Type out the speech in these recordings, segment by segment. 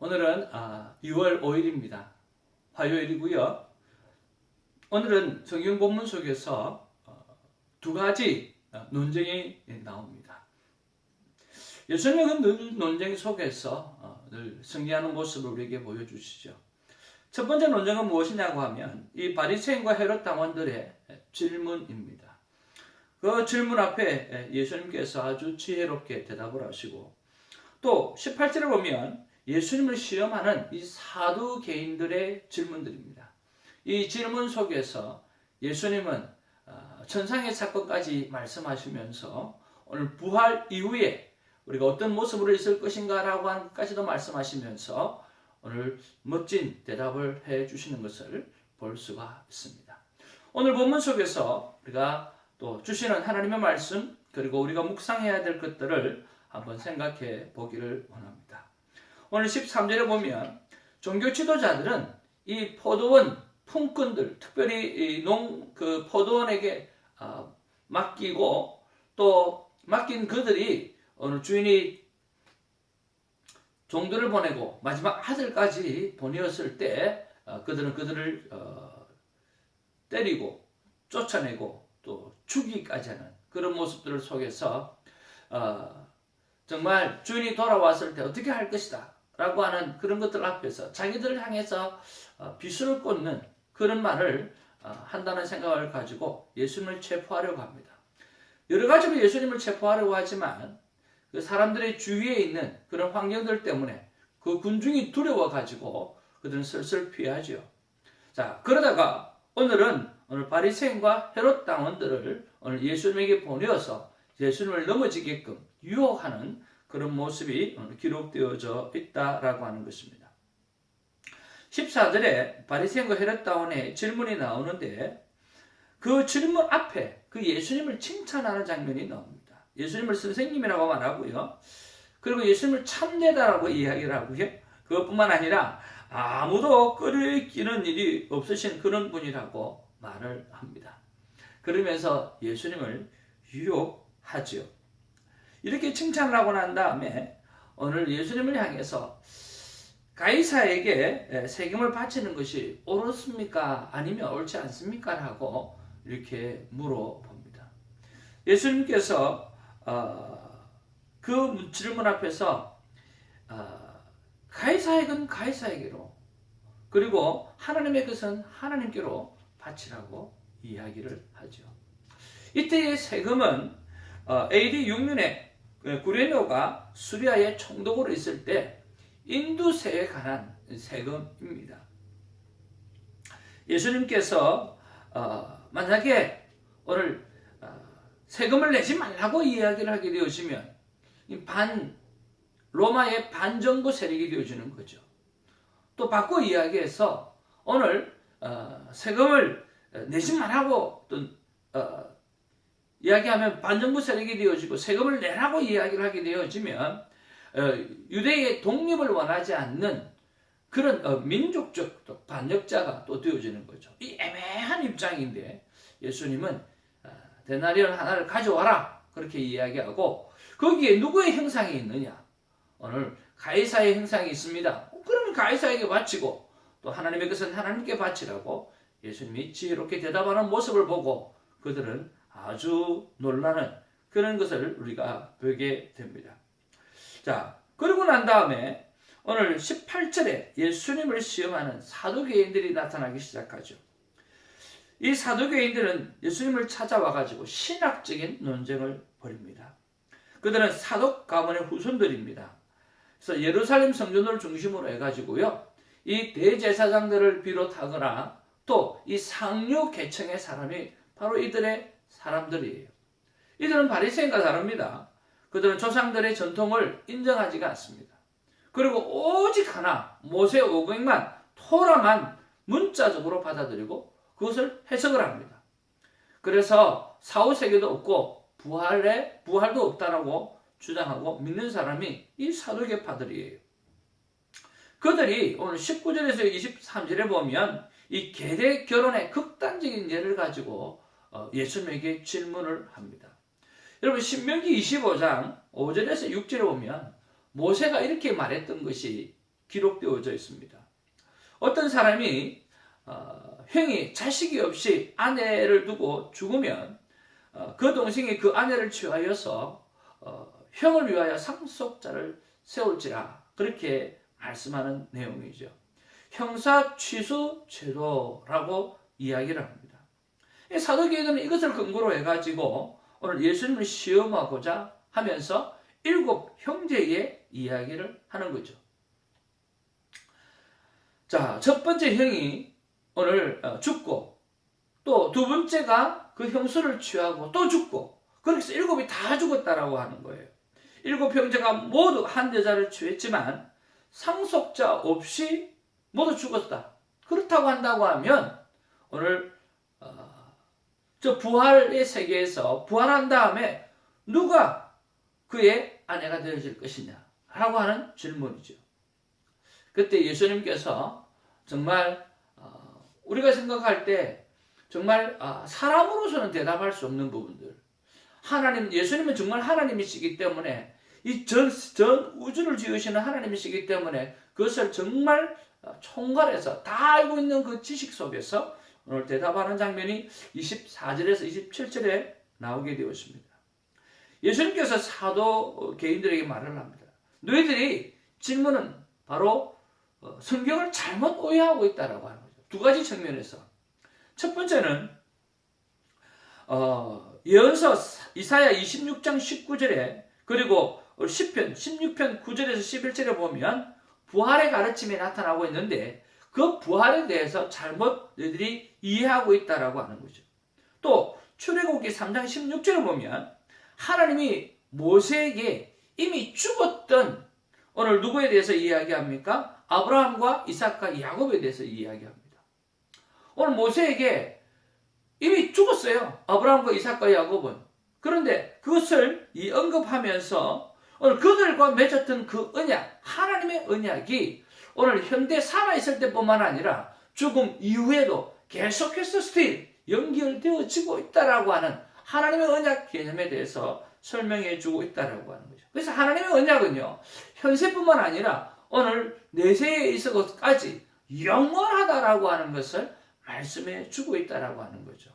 오늘은 아, 6월 5일입니다. 화요일이고요. 오늘은 성경 본문 속에서 어, 두 가지 어, 논쟁이 나옵니다. 예수님은 늘 논쟁 속에서 어, 늘 승리하는 모습을 우리에게 보여주시죠. 첫 번째 논쟁은 무엇이냐고 하면 이 바리새인과 헤롯 당원들의 질문입니다. 그 질문 앞에 예수님께서 아주 지혜롭게 대답을 하시고 또 18절에 보면 예수님을 시험하는 이 사두개인들의 질문들입니다. 이 질문 속에서 예수님은 어, 천상의 사건까지 말씀하시면서 오늘 부활 이후에 우리가 어떤 모습으로 있을 것인가라고 하는 것까지도 말씀하시면서 오늘 멋진 대답을 해 주시는 것을 볼 수가 있습니다. 오늘 본문 속에서 우리가 또 주시는 하나님의 말씀 그리고 우리가 묵상해야 될 것들을 한번 생각해 보기를 원합니다. 오늘 13절에 보면 종교 지도자들은 이 포도원 품꾼들, 특별히 농 그 포도원에게 어, 맡기고 또 맡긴 그들이 오늘 주인이 종들을 보내고 마지막 아들까지 보내었을 때 어, 그들은 그들을 어, 때리고 쫓아내고 또 죽이기까지 하는 그런 모습들을 속에서 어, 정말 주인이 돌아왔을 때 어떻게 할 것이다 라고 하는 그런 것들 앞에서 자기들을 향해서 어, 비수를 꽂는 그런 말을 어, 한다는 생각을 가지고 예수님을 체포하려고 합니다. 여러 가지로 예수님을 체포하려고 하지만 그 사람들의 주위에 있는 그런 환경들 때문에 그 군중이 두려워 가지고 그들은 슬슬 피하지요. 자 그러다가 오늘은 오늘 바리새인과 헤롯 당원들을 오늘 예수님에게 보내어서 예수님을 넘어지게끔 유혹하는 그런 모습이 기록되어져 있다라고 하는 것입니다. 14절에 바리새인과 헤롯 당원의 질문이 나오는데 그 질문 앞에 그 예수님을 칭찬하는 장면이 나옵니다. 예수님을 선생님이라고 말하고요. 그리고 예수님을 참되다라고 이야기를 하고요. 그것뿐만 아니라 아무도 끌어끼는 일이 없으신 그런 분이라고 말을 합니다. 그러면서 예수님을 유혹하지요. 이렇게 칭찬을 하고 난 다음에 오늘 예수님을 향해서 가이사에게 세금을 바치는 것이 옳습니까? 아니면 옳지 않습니까? 라고 이렇게 물어봅니다. 예수님께서 어, 그 질문 앞에서 어, 가이사에게는 가이사에게로 그리고 하나님의 것은 하나님께로 바치라고 이야기를 하죠. 이때의 세금은 어, AD 6년에 구레노가 수리아의 총독으로 있을 때 인두세에 관한 세금입니다. 예수님께서 어, 만약에 오늘 세금을 내지 말라고 이야기를 하게 되어지면 반 로마의 반정부 세력이 되어지는 거죠. 또 바꿔 이야기해서 오늘 어, 세금을 내지 말라고 또 어, 이야기하면 반정부 세력이 되어지고 세금을 내라고 이야기를 하게 되어지면 어, 유대의 독립을 원하지 않는 그런 어, 민족적 또 반역자가 또 되어지는 거죠. 이 애매한 입장인데 예수님은 데나리온 하나를 가져와라. 그렇게 이야기하고 거기에 누구의 형상이 있느냐? 오늘 가이사의 형상이 있습니다. 그러면 가이사에게 바치고 또 하나님의 것은 하나님께 바치라고 예수님이 지혜롭게 대답하는 모습을 보고 그들은 아주 놀라는 그런 것을 우리가 보게 됩니다. 자, 그러고 난 다음에 오늘 18절에 예수님을 시험하는 사도개인들이 나타나기 시작하죠. 이 사도교인들은 예수님을 찾아와 가지고 신학적인 논쟁을 벌입니다. 그들은 사독 가문의 후손들입니다. 그래서 예루살렘 성전을 중심으로 해가지고요, 이 대제사장들을 비롯하거나 또 이 상류 계층의 사람이 바로 이들의 사람들이에요. 이들은 바리새인과 다릅니다. 그들은 조상들의 전통을 인정하지가 않습니다. 그리고 오직 하나 모세 오경만 토라만 문자적으로 받아들이고 그것을 해석을 합니다. 그래서 사후 세계도 없고 부활에 부활도 없다라고 주장하고 믿는 사람이 이 사도계파들이에요. 그들이 오늘 19절에서 23절에 보면 이 계대 결혼의 극단적인 예를 가지고 어, 예수님에게 질문을 합니다. 여러분 신명기 25장 5절에서 6절에 보면 모세가 이렇게 말했던 것이 기록되어져 있습니다. 어떤 사람이 어, 형이 자식이 없이 아내를 두고 죽으면 어, 그 동생이 그 아내를 취하여서 어, 형을 위하여 상속자를 세울지라 그렇게 말씀하는 내용이죠. 형사 취수 제도라고 이야기를 합니다. 이 사도계에는 이것을 근거로 해가지고 오늘 예수님을 시험하고자 하면서 일곱 형제의 이야기를 하는 거죠. 자, 첫 번째 형이 오늘 어, 죽고 또 두 번째가 그 형수를 취하고 또 죽고 그렇게 해서 일곱이 다 죽었다라고 하는 거예요. 일곱 형제가 모두 한 여자를 취했지만 상속자 없이 모두 죽었다. 그렇다고 한다고 하면 오늘 어, 저 부활의 세계에서 부활한 다음에 누가 그의 아내가 되어질 것이냐 라고 하는 질문이죠. 그때 예수님께서 정말 어, 우리가 생각할 때 정말 아, 사람으로서는 대답할 수 없는 부분들 하나님 예수님은 정말 하나님이시기 때문에 이 전 전 우주를 지으시는 하나님이시기 때문에 그것을 정말 어, 총괄해서 다 알고 있는 그 지식 속에서 오늘 대답하는 장면이 24절에서 27절에 나오게 되었습니다. 예수님께서 사도 개인들에게 말을 합니다. 너희들이 질문은 바로 어, 성경을 잘못 오해하고 있다라고 하는 거죠. 두 가지 측면에서 첫 번째는 어, 예언서 이사야 26장 19절에 그리고 10편 16편 9절에서 11절에 보면 부활의 가르침이 나타나고 있는데 그 부활에 대해서 잘못 너희들이 이해하고 있다라고 하는 거죠. 또 출애굽기 3장 16절에 보면 하나님이 모세에게 이미 죽었던 오늘 누구에 대해서 이야기합니까? 아브라함과 이삭과 야곱에 대해서 이야기합니다. 오늘 모세에게 이미 죽었어요. 아브라함과 이삭과 야곱은. 그런데 그것을 이 언급하면서 오늘 그들과 맺었던 그 언약, 하나님의 언약이 오늘 현대 살아있을 때뿐만 아니라 죽음 이후에도 계속해서 스틸 연결되어지고 있다라고 하는 하나님의 언약 개념에 대해서 설명해 주고 있다라고 하는 거죠. 그래서 하나님의 언약은요, 현세뿐만 아니라 오늘 내세에 있어서까지 영원하다라고 하는 것을 말씀해 주고 있다라고 하는 거죠.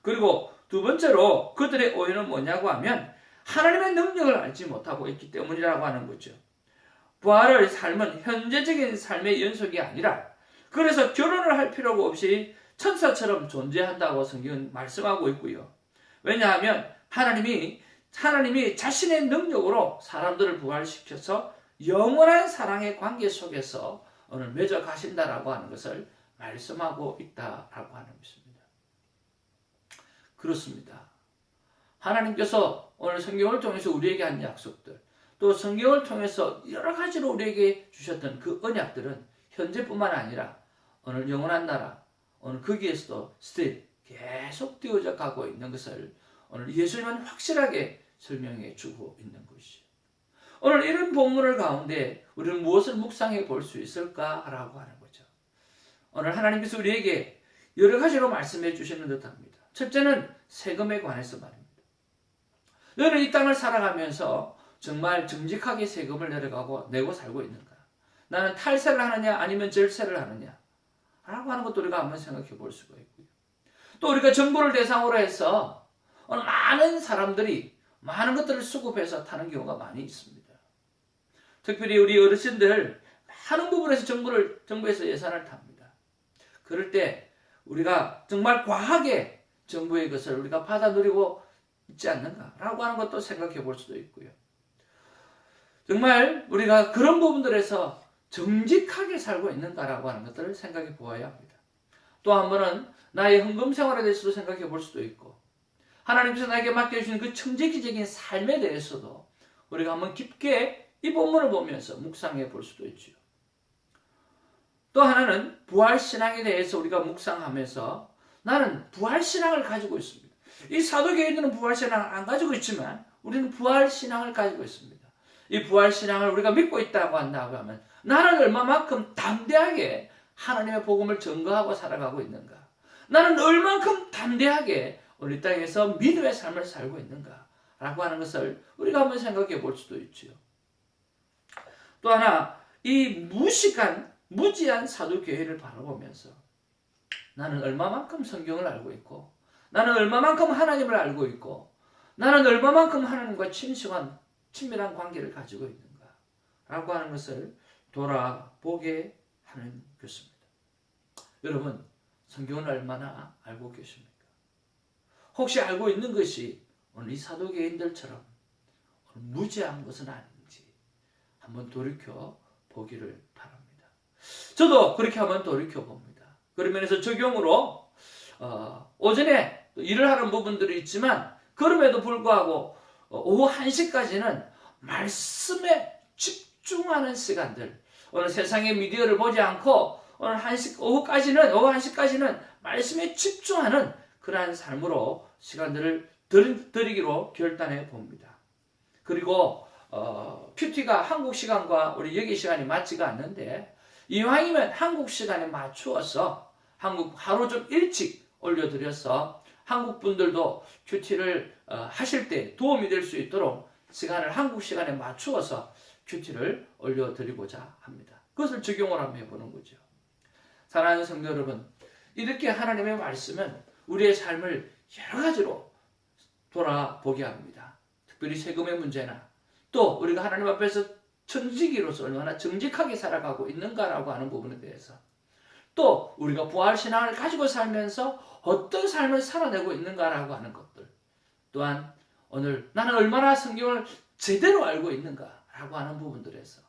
그리고 두 번째로 그들의 오해는 뭐냐고 하면 하나님의 능력을 알지 못하고 있기 때문이라고 하는 거죠. 부활의 삶은 현재적인 삶의 연속이 아니라 그래서 결혼을 할 필요가 없이 천사처럼 존재한다고 성경은 말씀하고 있고요. 왜냐하면 하나님이 하나님이 자신의 능력으로 사람들을 부활시켜서 영원한 사랑의 관계 속에서 오늘 맺어 가신다라고 하는 것을 말씀하고 있다라고 하는 것입니다. 그렇습니다. 하나님께서 오늘 성경을 통해서 우리에게 한 약속들, 또 성경을 통해서 여러 가지로 우리에게 주셨던 그 언약들은 현재뿐만 아니라 오늘 영원한 나라, 오늘 거기에서도 스틸 계속 되어져 가고 있는 것을 오늘 예수님은 확실하게 설명해 주고 있는 것이죠. 오늘 이런 본문을 가운데 우리는 무엇을 묵상해 볼 수 있을까라고 하는 거죠. 오늘 하나님께서 우리에게 여러 가지로 말씀해 주시는 듯 합니다. 첫째는 세금에 관해서 말입니다. 너는 이 땅을 살아가면서 정말 정직하게 세금을 내려가고 내고 살고 있는가? 나는 탈세를 하느냐 아니면 절세를 하느냐? 라고 하는 것도 우리가 한번 생각해 볼 수가 있고요. 또 우리가 정부를 대상으로 해서 많은 사람들이 많은 것들을 수급해서 타는 경우가 많이 있습니다. 특별히 우리 어르신들 많은 부분에서 정부를 정부에서 예산을 탑니다. 그럴 때 우리가 정말 과하게 정부의 것을 우리가 받아 누리고 있지 않는가라고 하는 것도 생각해 볼 수도 있고요. 정말 우리가 그런 부분들에서 정직하게 살고 있는가라고 하는 것들을 생각해 보아야 합니다. 또 한 번은 나의 헌금 생활에 대해서도 생각해 볼 수도 있고 하나님께서 나에게 맡겨주신 그 청지기적인 삶에 대해서도 우리가 한번 깊게 이 본문을 보면서 묵상해 볼 수도 있죠. 또 하나는 부활신앙에 대해서 우리가 묵상하면서 나는 부활신앙을 가지고 있습니다. 이 사도계인들은 부활신앙을 안 가지고 있지만 우리는 부활신앙을 가지고 있습니다. 이 부활신앙을 우리가 믿고 있다고 한다고 하면 나는 얼마만큼 담대하게 하나님의 복음을 증거하고 살아가고 있는가? 나는 얼만큼 담대하게 우리 땅에서 믿음의 삶을 살고 있는가? 라고 하는 것을 우리가 한번 생각해 볼 수도 있지요. 또 하나, 이 무식한 무지한 사도교회를 바라보면서 나는 얼마만큼 성경을 알고 있고 나는 얼마만큼 하나님을 알고 있고 나는 얼마만큼 하나님과 친숙한 친밀한 관계를 가지고 있는가 라고 하는 것을 돌아보게 하는 것입니다. 여러분 성경을 얼마나 알고 계십니까? 혹시 알고 있는 것이 오늘 이 사도계인들처럼 무지한 것은 아닌지 한번 돌이켜 보기를 바랍니다. 저도 그렇게 한번 돌이켜 봅니다. 그러면서 적용으로 어, 오전에 일을 하는 부분들이 있지만 그럼에도 불구하고 어, 오후 1시까지는 말씀에 집중하는 시간들 오늘 세상의 미디어를 보지 않고 오늘 1시 오후까지는 오후 1시까지는 말씀에 집중하는 그러한 삶으로 시간들을 들, 드리기로 결단해 봅니다. 그리고 어, 큐티가 한국 시간과 우리 여기 시간이 맞지가 않는데 이왕이면 한국 시간에 맞추어서 한국 하루 좀 일찍 올려드려서 한국 분들도 큐티를 어, 하실 때 도움이 될 수 있도록 시간을 한국 시간에 맞추어서 큐티를 올려드리고자 합니다. 그것을 적용을 한번 해보는 거죠. 사랑하는 성도 여러분, 이렇게 하나님의 말씀은 우리의 삶을 여러 가지로 돌아보게 합니다. 특별히 세금의 문제나 또 우리가 하나님 앞에서 정직이로서 얼마나 정직하게 살아가고 있는가라고 하는 부분에 대해서 또 우리가 부활 신앙을 가지고 살면서 어떤 삶을 살아내고 있는가라고 하는 것들 또한 오늘 나는 얼마나 성경을 제대로 알고 있는가라고 하는 부분들에서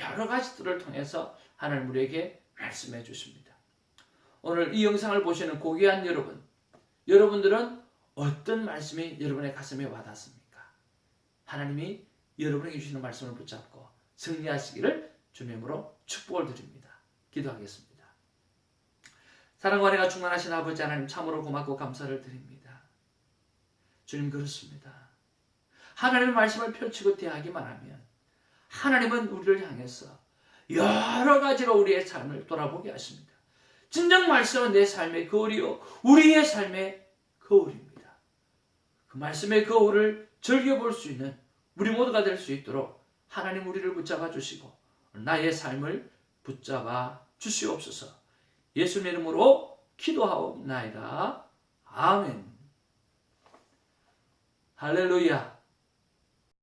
여러 가지들을 통해서 하나님 우리에게 말씀해 주십니다. 오늘 이 영상을 보시는 고귀한 여러분, 여러분들은 어떤 말씀이 여러분의 가슴에 와닿습니까? 하나님이 여러분에게 주시는 말씀을 붙잡고 승리하시기를 주님으로 축복을 드립니다. 기도하겠습니다. 사랑과 은혜가 충만하신 아버지 하나님 참으로 고맙고 감사를 드립니다. 주님 그렇습니다. 하나님의 말씀을 펼치고 대하기만 하면 하나님은 우리를 향해서 여러 가지로 우리의 삶을 돌아보게 하십니다. 진정 말씀은 내 삶의 거울이요 우리의 삶의 거울입니다. 그 말씀의 거울을 즐겨볼 수 있는 우리 모두가 될 수 있도록 하나님 우리를 붙잡아 주시고 나의 삶을 붙잡아 주시옵소서. 예수 이름으로 기도하옵나이다. 아멘. 할렐루야.